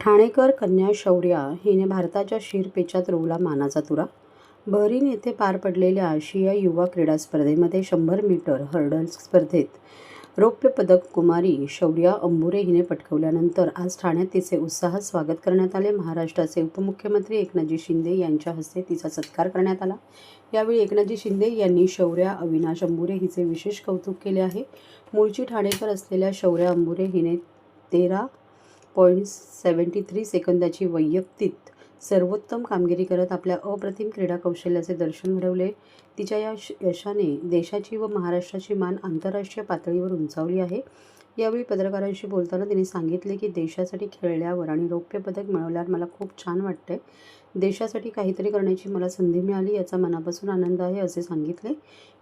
ठाणेकर कन्या शौर्या हिने भारताच्या शिरपेचात रोवला मानाचा तुरा. बहरीन येथे पार पडलेल्या आशिया युवा क्रीडा स्पर्धेमध्ये शंभर मीटर हर्डल स्पर्धेत रौप्य पदक कुमारी शौर्या अंबुरे हिने पटकवल्यानंतर आज ठाण्यात तिचे उत्साहात स्वागत करण्यात आले. महाराष्ट्राचे उपमुख्यमंत्री एकनाथजी शिंदे यांच्या हस्ते तिचा सत्कार करण्यात आला. यावेळी एकनाथजी शिंदे यांनी शौर्या अविनाश अंबुरे हिचे विशेष कौतुक केले आहे. मूळची ठाणेकर असलेल्या शौर्या अंबुरे हिने तेरा पॉईंट सेवन्टी थ्री सेकंदाची वैयक्तिक सर्वोत्तम कामगिरी करत आपल्या अप्रतिम क्रीडा कौशल्याचे दर्शन घडवले. तिच्या या यशाने देशाची व महाराष्ट्राची मान आंतरराष्ट्रीय पातळीवर उंचावली आहे. यावेळी पत्रकारांशी बोलताना तिने सांगितले की देशासाठी खेळल्यावर आणि रौप्य पदक मिळवल्यावर मला खूप छान वाटते देशासाठी काहीतरी करण्याची मला संधी मिळाली याचा मनापासून आनंद आहे असे सांगितले.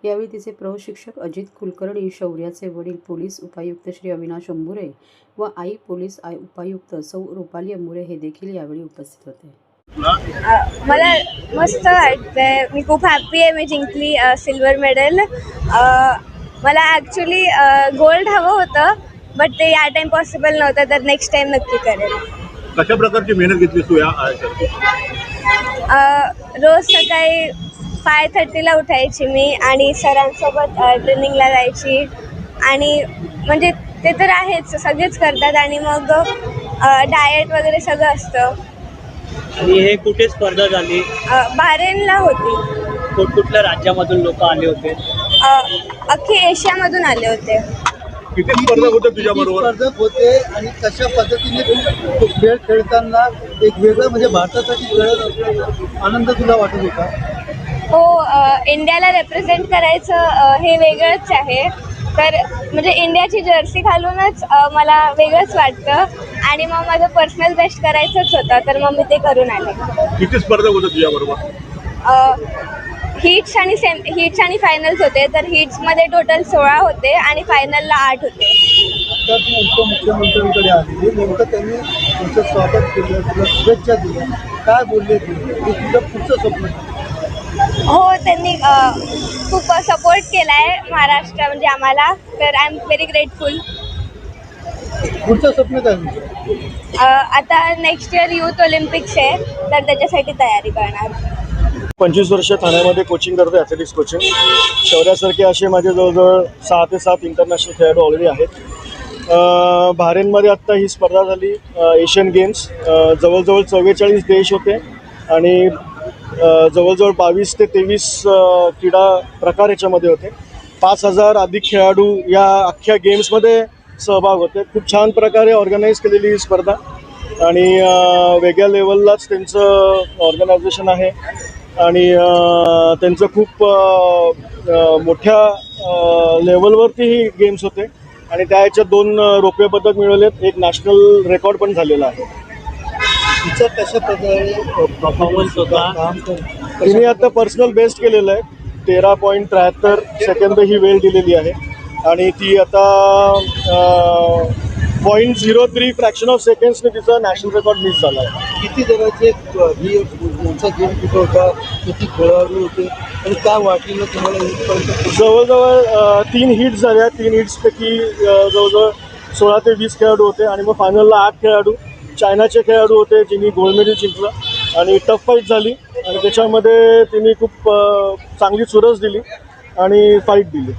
यावेळी तिचे प्रशिक्षक अजित कुलकर्णी शौर्याचे वडील पोलीस उपायुक्त श्री अविनाश अंबुरे व आई पोलीस आय उपायुक्त सौ रुपाली अंबुरे हे देखील यावेळी उपस्थित होते. मला मस्त वाटतंय. मी खूप हॅप्पी आहे. मी जिंकली सिल्वर मेडल मला ॲक्च्युली गोल्ड हवं होतं. बट ते या टाईम पॉसिबल नव्हतं तर नेक्स्ट टाईम नक्की करेल. कशा प्रकारची मेहनत घेतलीस तू या? अ, रोज सकाळी फाय थर्टीला उठायची मी आणि सरांसोबत ट्रेनिंगला जायची. आणि म्हणजे ते तर आहेच सगळेच करतात आणि मग डाएट वगैरे सगळं असतं. आणि हे कुठे स्पर्धा झाली? अ, बारेनला होती. कुठकुठल्या राज्यामधून लोक आले होते? अ, अख्खे एशियामधून आले होते. किती स्पर्धक होते तुझ्या बरोबर स्पर्धक होते आणि कशा पद्धतीने तो खेळ खेळताना एक वेगळं म्हणजे भारतासाठी खेळत असलेला आनंद तुला वाटत होता? हो इंडियाला रेप्रेझेंट करायचं हे वेगळंच आहे. तर म्हणजे इंडियाची जर्सी घालूनच मला वेगळंच वाटतं. आणि मग माझं पर्सनल बेस्ट करायचंच होतं तर मग मी ते करून आले. किती स्पर्धक होते तुझ्या बरोबर हिट्स आणि सेम हिट्स आणि फायनल्स होते तर हिट्समध्ये टोटल सोळा होते आणि फायनलला आठ होते. तर तू उपमुख्यमंत्र्यांकडे आली. नेमकं त्यांनी तुमचं स्वागत केलं तुला शुभेच्छा दिल्या. काय बोलले ते? हे तुझं पुढचं स्वप्न आहे. हो त्यांनी अ, खूप सपोर्ट केला आहे महाराष्ट्र म्हणजे आम्हाला. तर आय एम व्हेरी ग्रेटफुल पुढचं स्वप्न काय तुझं? आता नेक्स्ट इयर युथ ऑलिम्पिक्स आहे तर त्याच्यासाठी तयारी करणार. पंचवीस वर्ष ठाण्यामध्ये कोचिंग करतो ॲथलेटिक्स कोचिंग शौर्यासारखे असे माझे जवळजवळ सहा ते सात इंटरनॅशनल खेळाडू ऑलरेडी आहेत. अं, बहारेनमध्ये आत्ता ही स्पर्धा झाली एशियन गेम्स जवळजवळ चव्वेचाळीस देश होते आणि जवळजवळ बावीस ते तेवीस क्रीडा प्रकार याच्यामध्ये होते. पाच हजार अधिक खेळाडू या अख्ख्या गेम्समध्ये सहभाग होते. खूप छान प्रकारे ऑर्गनाईज केलेली ही स्पर्धा. आणि वेगळ्या लेवललाच त्यांचं ऑर्गनायझेशन आहे. आणि त्यांचं खूप मोठ्या लेवलवरती ही गेम्स होते. आणि त्या ह्याच्यात दोन अं, रौप्य पदक मिळवलेत. एक नॅशनल रेकॉर्ड पण झालेला आहे. तिचं कशा प्रकारे परफॉर्मन्स होता? तिने आता पर्सनल बेस्ट केलेलं आहे. तेरा पॉईंट त्र्याहत्तर सेकंद ही वेळ दिलेली आहे. आणि ती आता point zero three fraction of सेकंड्सने तिचा नॅशनल रेकॉर्ड मिस झाला आहे किती जणांचे गेम कुठं होता किती खेळाडू होते आणि काय वाटलेलं तुम्हाला इथपर्यंत जवळजवळ तीन हिट्स झाल्या. तीन हिट्सपैकी जवळजवळ सोळा ते वीस खेळाडू होते. आणि मग फायनलला आठ खेळाडू चायनाचे खेळाडू होते जिनी गोल्ड मेडल जिंकलं. आणि टफ फाईट झाली. आणि त्याच्यामध्ये तिने खूप चांगली चुरस दिली आणि फाईट दिली.